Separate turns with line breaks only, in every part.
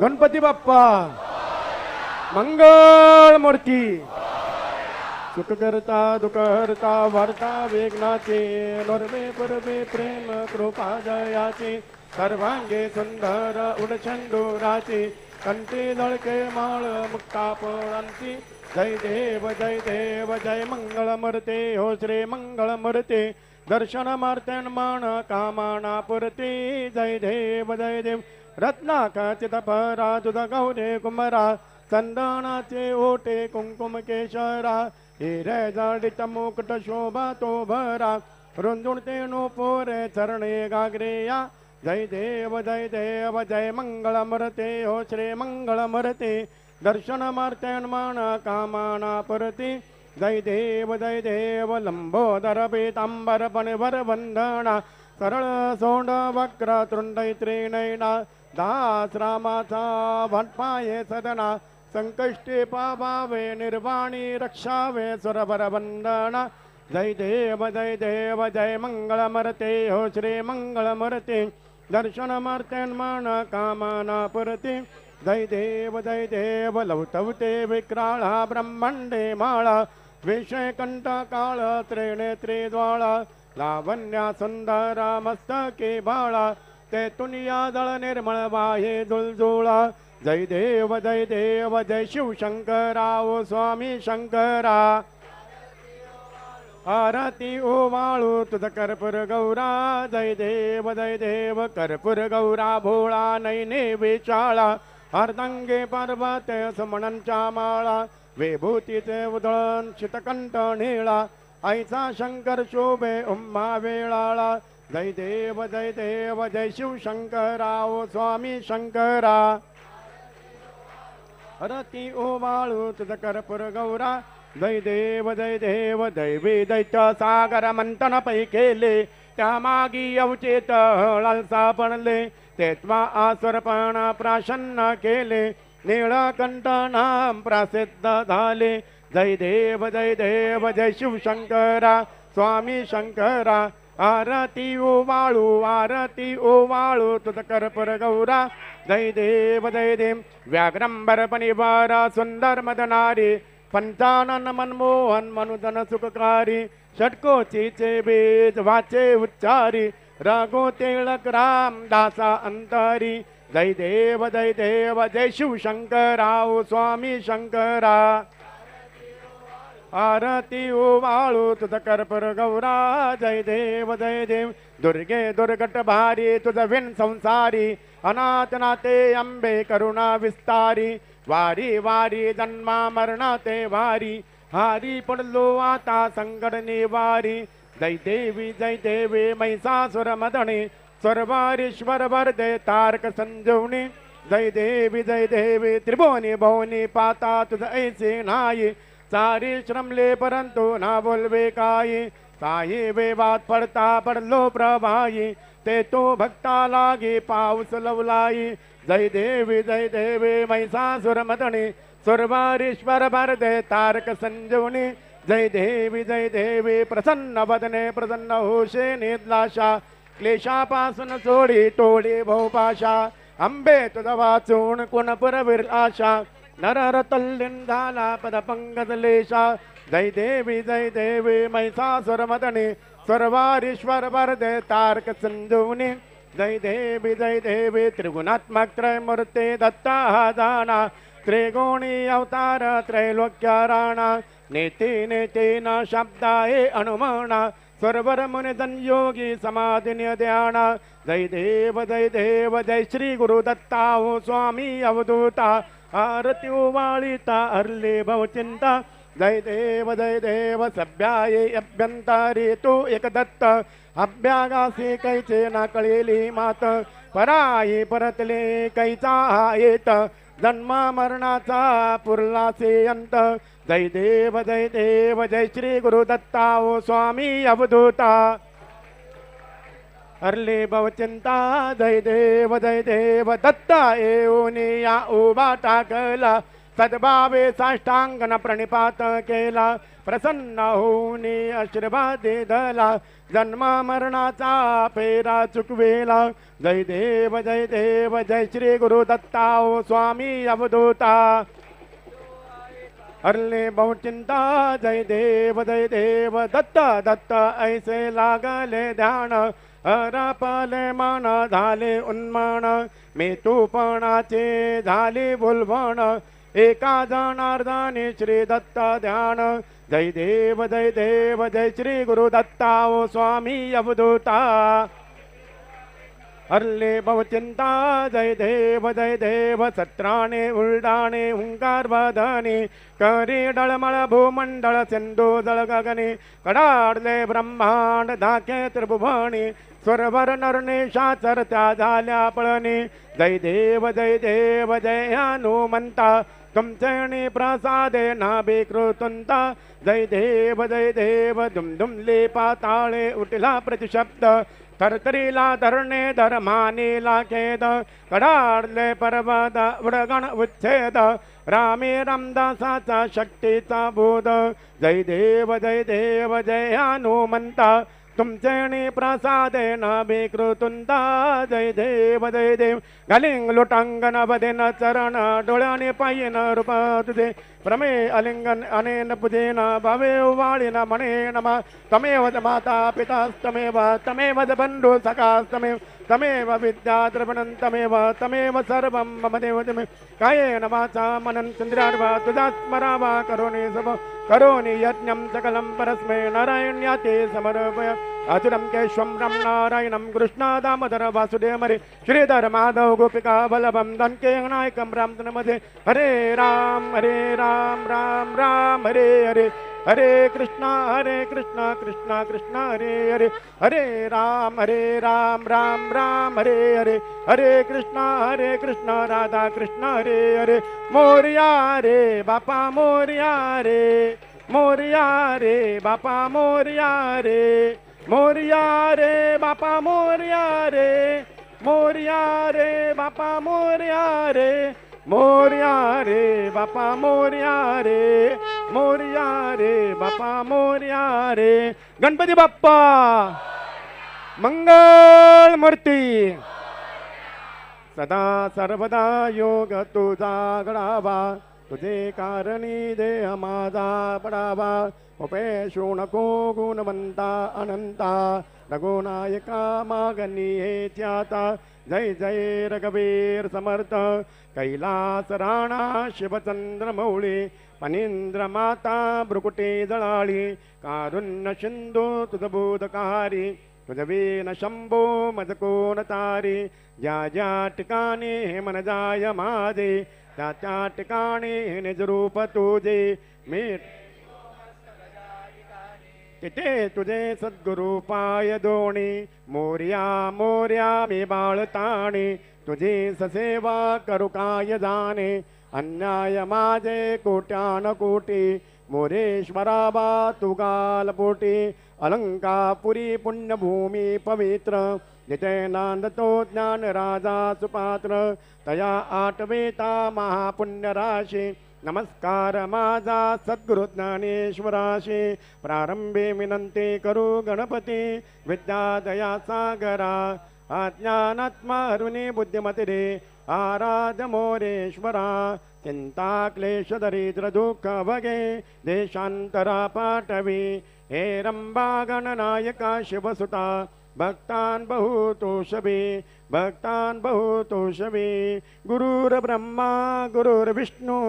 गणपती बाप्पा. मंगळ मूर्ती. सुख करता दुःख हरता वार्ता वेगनाचे नोरवे परवे प्रेम कृपा जयाचे सर्वांगे सुंदर उडछंडोराचे कंटे दळके माळ मुक्ता पोळांची जय देव जय देव जय मंगळ मरते हो श्री मंगळ मरते दर्शन मार्तन मान कामाना पुरती जय देव जय देव। रत्नाकाचित परा तुझ गौरे कुमरा चंदनाचे ओटे कुंकुम केशरा। हिरे जाडीत मुकुट शोभा तो भरा। रुंजुणते नो पोरे चरणे गागरेया। जय देव जय देव जय मंगळ मरते हो श्री मंगळ मरते दर्शन मार्तन मान कामाना परते। जय देव जय देव लंबोदर पीतांबर पणवर वंदना सरळ सोंड वक्र तृंडै त्रिनयना दास रामाचा भटपाये सदना संकष्टे पावावे निर्वाणी रक्षावे सुरभर वंदना जय देव जय देव जय मंगळ मरते हो श्री मंगळ मरते दर्शन कामना पुरते जय देव जय देव लवतवते विक्राळा ब्रह्मण्डे माळा विषय कंठ काळ त्रिनेत्री ज्वाळा लावण्या सुंदरा मस्तके बाळा ते तुनिया दळ निर्मळ बाहे जुळजुळा। जय देव जय देव जय शिवशंकरा ओ स्वामी शंकरा। आरती ओ वाळू तुझ कर्पूर गौरा। जय देव जय देव कर्पूर गौरा भोळा नैने विचाळा हरदंगे पर्वत सुमणांच्या माळा। विभूतीचे उधळण शितकंठ निळा ऐसा शंकर शोभे उम्मा वेळाळा. जय देव जय देव जय शिवशंकरा ओ स्वामी शंकरा. रती ओ बाळू तुझ कर्पूर गौरा. जय देव जय देव दैवी दैत्य सागर मंथन पै केले. त्या मागी अवचेत हळसा पणले तेत्वा आसुरपण प्राशन्न केले. निळकंठ नाम प्रसिद्ध झाले. जय देव जय देव जय शिवशंकरा स्वामी शंकरा. आरती ओ वाळू आरती ओ वाळू तुझ गौरा. जय देव जय देव. व्याघ्रंबर पनिवारा सुंदर मदनारी. पंचानन मनमोहन मनुधन सुखकारी. षटकोचीचे बीज वाचे उच्चारी. रागो तिळक राम दासा अंतरी. जय देव जय देव जय शिवशंकराव स्वामी शंकरा. आरती वाळू तुझ कर्पूर गौरा. जय देव जय देव. दुर्गे दुर्गट भारी तुझ विण संसारी. अनाथ नाते अंबे करुणा विस्तारी. वारी वारी जन्मा मरणा ते वारी. हारी पडलो आता संकट निवारी जय देवी जय देवी मैसासुर मदणे सर्वारीश्वर वरदे तारक संजीवनी जय देवी जय देवी त्रिभुवनी भवनी पाता तुझ ऐसे नाही सारी श्रमले परंतु ना बोलवे काही साई वेवात पडता पडलो प्रभाई ते तो भक्ता लागे पाऊस लवलाई। जय देवी जय देवी मैसासुर मदणे सर्वारीश्वर भरदे तारक संजीवनी जय देवी जय देवी प्रसन्न वदने प्रसन्न होशे निद्लाशा क्लेशापासून सोडी टोळी भोपाशा. अंबे तुझ वाचून कुण पुरवीर आशा. नरर तल्लीन झाला पद पंगजलेशा जय देवी जय देवी मैसासुर मदने. सर्वारीश्वर वरदे तारक संजीवनी जय देवी जय देवी त्रिगुणात्मक त्रयमूर्ते दत्ता हा जाना. त्रिगुणी अवतार त्रैलोक्य राणा. नेते नेते ना शब्दाये अनुमाना स्वरवर मुनि योगी समाधि ध्याना जय देव जय देव जय श्री गुरु दत्ता हो स्वामी अवधूता। आरती वाळीता हरले भवचिंता जय देव जय देव सभ्याये अभ्यंतारी तो एक दत्त अभ्यागासी कैचे ना कळेली मात। पराई परतले कैचा येत जन्म मरणाचा पुरलासे अंत जय देव जय देव जय श्री गुरु दत्ता ओ स्वामी अवधूता. हरले भवचिंता जय देव जय देव दत्ता येऊन या उभा टाकला. सद्भावे साष्टांगन प्रणिपात केला प्रसन्न होऊन आशीर्वाद धला जन्म मरणाचा फेरा चुकवेला. जय देव जय देव जय श्री गुरु दत्ता ओ स्वामी अवधूता. हरले बहुचिंता जय देव जय देव दत्त दत्त ऐसे लागले ध्यान. हरपले मन झाले उन्मन मी तूपणाचे झाले बुलवण एका जनार्दनी श्री दत्ता ध्यान। जय देव जय देव जय श्री गुरु दत्ता ओ स्वामी अवधूता। हरले भवचिंता जय देव जय देव सत्राणे उलडाणे हुंकार वदने करी डळमळ भूमंडळ सिंधू जळ गगने कडाडले ब्रह्मांड धाके त्रिभुवनी स्वरवर नरनेशाचर त्या झाल्या पळणे जय देव जय देव जय हनुमंता. तुमचे प्रसादे नाभे कृतुंता जय देव जय देव दुम दुमले पाताळे उठला प्रतिशब्द. थरथरीला धरणे धर्मानीला खेद कडाडले पर्वत उडगण उच्छेद. रामे रामदासाचा शक्तीचा बोध. जय देव जय देव जय हनुमंता. तुमचेणी प्रसादे न जय देव जय देव। घालिंग लोटांगण बदेन चरण डोळ्याने पायीन रूप तुझे प्रमे अलिंगन अनेन पुजेन भावे वाळीन मणे नम तमेव माता पितास्तमेव तमेव बंधु बन्धु सखास्तमेव तमेव विद्या द्रवणं तमेव तमेव सर्वं मम देव तमे कायेन वाचा मनन् चन्द्रार्वा तुझा स्मरावा करोणि सब करोणि यज्ञं सकलं परस्मै नारायण्याते समर्पय। अतुरं केशवं रं नारायणं कृष्ण दामोदर वासुदेवरे श्रीधर माधव गोपिका बलभं दन्के नायकं राम नमते हरे राम हरे राम राम राम, हरे हरे। हरे कृष्णा हरे कृष्णा कृष्णा कृष्णा, हरे हरे। हरे राम हरे राम राम राम, हरे हरे। हरे कृष्णा हरे कृष्णा, राधा कृष्ण, हरे हरे। मोरिया रे, बापा मोरिया रे। मोरिया रे, बापा मोरिया रे। मोरिया रे बापा मोरिया रे. मोरिया रे बापा मोरिया रे. मोरिया रे बापा मोरिया रे. मोरिया रे बापा मोरिया रे. गणपती बाप्पा. मंगल मूर्ती. सदा सर्वदा योग तुझा घडावा. तुझे कारणी देह माझा पडावा. उपेशो नको गुणवंता अनंता. रघुनायका मागणी हे त्याता. जय जय रघुवीर समर्थ. कैलास राणा शिवचंद्र मौळी फणींद्र माता भ्रुकुटे जळाळी कारुण्य सिंधू तुझ तुझवीन शंभो मजकोन तारी. ज्या ज्या ठिकाणी हे मन जाय माझे. त्या त्या ठिकाणी निजरूप निज रूप तुझे मी तिथे तुझे सद्गुरु पाय दोणी मोर्या मोर्या मी बाळताणी तुझी ससेवा करू काय जाणे अन्याय माझे कोट्यान कोटी मोरेश्वरा बा तुगाल पोटी अलंकापुरी पुण्यभूमी पवित्र नितेनान्दतो ज्ञानराजा ज्ञान राजा सुपात्र तया आठवेता महापुण्यराशि। नमस्कार माझा सद्गुरु ज्ञानेश्वराशी प्रारंभे विनंती करू गणपती विद्यादया सागरा अज्ञानात्मा अरुणी बुद्धिमतिरे आराध मोरेश्वरा। चिंता क्लेश दरिद्र दुःख भगे देशांतरा पाठवी। हे रंबा गणनायका शिवसुता। भक्तान बहुतोषवे भक्तान बहुतोषवे गुरुर्ब्रह्मा गुरुर्विष्णू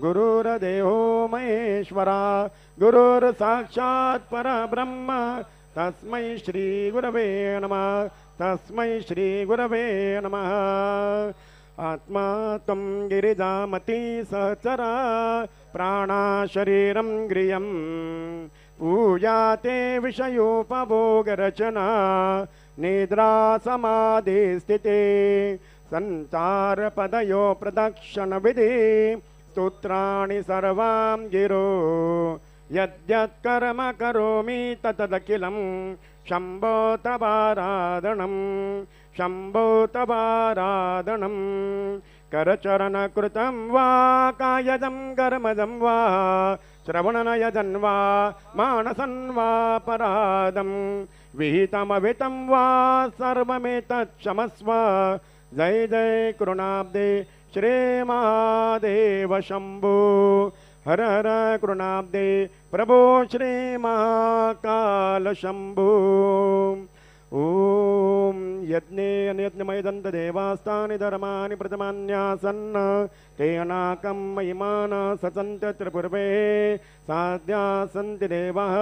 गुरुर्देहो महेश्वरा गुरुर् साक्षात् परब्रह्म। तस्मै श्री गुरवे नमः तस्मै श्री गुरवे नमः। आत्मा त्वं गिरिजामती सहचरा प्राणा शरीरं ग्रियं पूजा ते विषयोपभोगरचना निद्रा समाधिस्थिते सञ्चारपदयो प्रदक्षिणविधि स्तोत्राणि सर्वां गिरो। यद्यत्कर्म करोमि ततदखिलं शम्भो तवाराधनं शम्भो तवाराधनं करचरणकृतं वा कायजं कर्मजं वा श्रवणनयजं वा मानसं वा परादं विहितमवितं वा सर्वमेतत्क्षमस्व जय जय कृणाब्दे श्रीमहादेव शम्भो। हर हर कृणाब्दे प्रभो श्रीमहाकाल शम्भो ॐ यज्ञे अनयज्ञमयदन्तदेवास्तानि धर्माणि प्रथमान्यासन्न ते अनाकं महिमान ससन्त त्रिपुर्वे साध्या सन्ति देवः।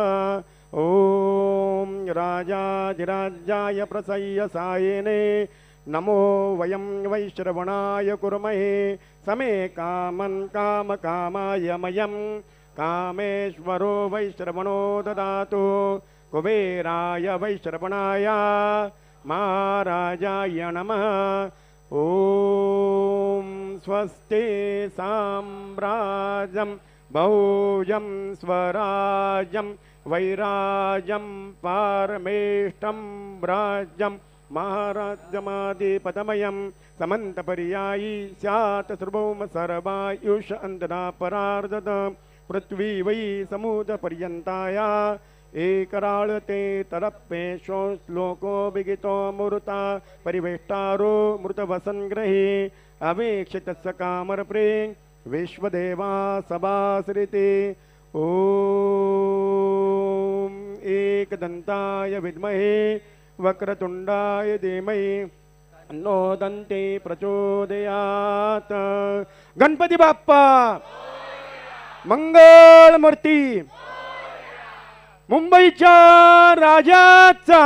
ॐ राजाधिराज्याय प्रसय्य सायिने। नमो वयं वैश्रवणाय कुर्महे। समे कामन् कामकामाय मयं। कामेश्वरो वैश्रवणो ददातु। कुबेराय वैश्रवणाय महाराजाय नमः। ॐ स्वस्ति साम्राजं भौजं स्वराजं वैराजं पारमेष्टं राज्यं महाराजमादिपदमयं समन्तपर्यायी स्यात् सर्वं सर्वायुष अन्तरा परार्दत पृथ्वी वै समुद्रपर्यन्ताया एकराळते तरप्पेशो श्लोको विगितो मृता परिवेष्टारो मृतवसङ्ग्रहे अवेक्षितस्य कामरप्रे विश्वदेवा सभाश्रिते ॐ एकदन्ताय विद्महे वक्रतुण्डाय धीमहि नो दन्ते प्रचोदयात्। गणपती बाप्पा! मंगळमूर्ती मुंबईच्या राजाचा.